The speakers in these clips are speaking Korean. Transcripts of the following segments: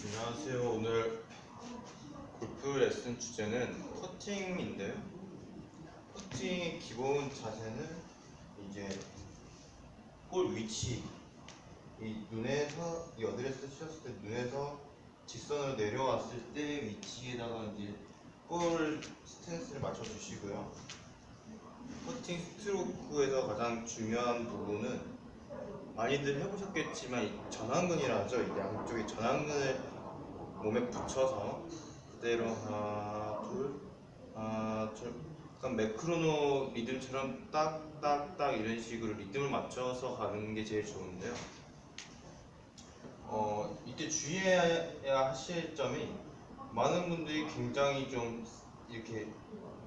안녕하세요. 오늘 골프 레슨 주제는 퍼팅인데요. 퍼팅의 기본 자세는 이제 볼 위치, 이 눈에서 이 어드레스 치셨을 때 눈에서 직선으로 내려왔을 때 위치에다가 이제 볼 스탠스를 맞춰 주시고요. 퍼팅 스트로크에서 가장 중요한 부분은 많이들 해보셨겠지만 이 전완근이라 하죠. 이 양쪽에 전완근을 몸에 붙여서 그대로 하나 둘 하나 둘 약간 매크로노 리듬처럼 딱딱딱 이런 식으로 리듬을 맞춰서 가는 게 제일 좋은데요. 어 이때 주의해야 하실 점이 많은 분들이 굉장히 좀 이렇게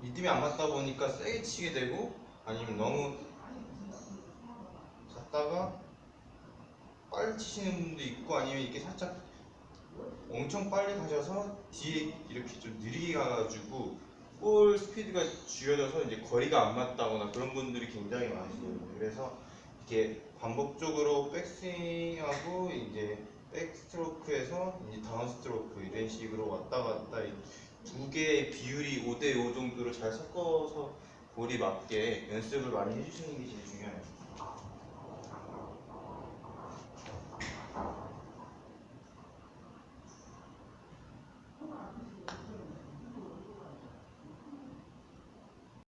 리듬이 안 맞다 보니까 세게 치게 되고 아니면 너무 갔다가 치시는 분도 있고 아니면 이렇게 살짝 엄청 빨리 가셔서 뒤에 이렇게 좀 느리게 가가지고 볼 스피드가 줄여져서 이제 거리가 안 맞다거나 그런 분들이 굉장히 많으시거든요. 그래서 이렇게 반복적으로 백스윙하고 이제 백스트로크에서 이제 다운스트로크 이런 식으로 왔다 갔다 이두 개의 비율이 5대 5 정도로 잘 섞어서 볼이 맞게 연습을 많이 해주시는 게 제일 중요해요.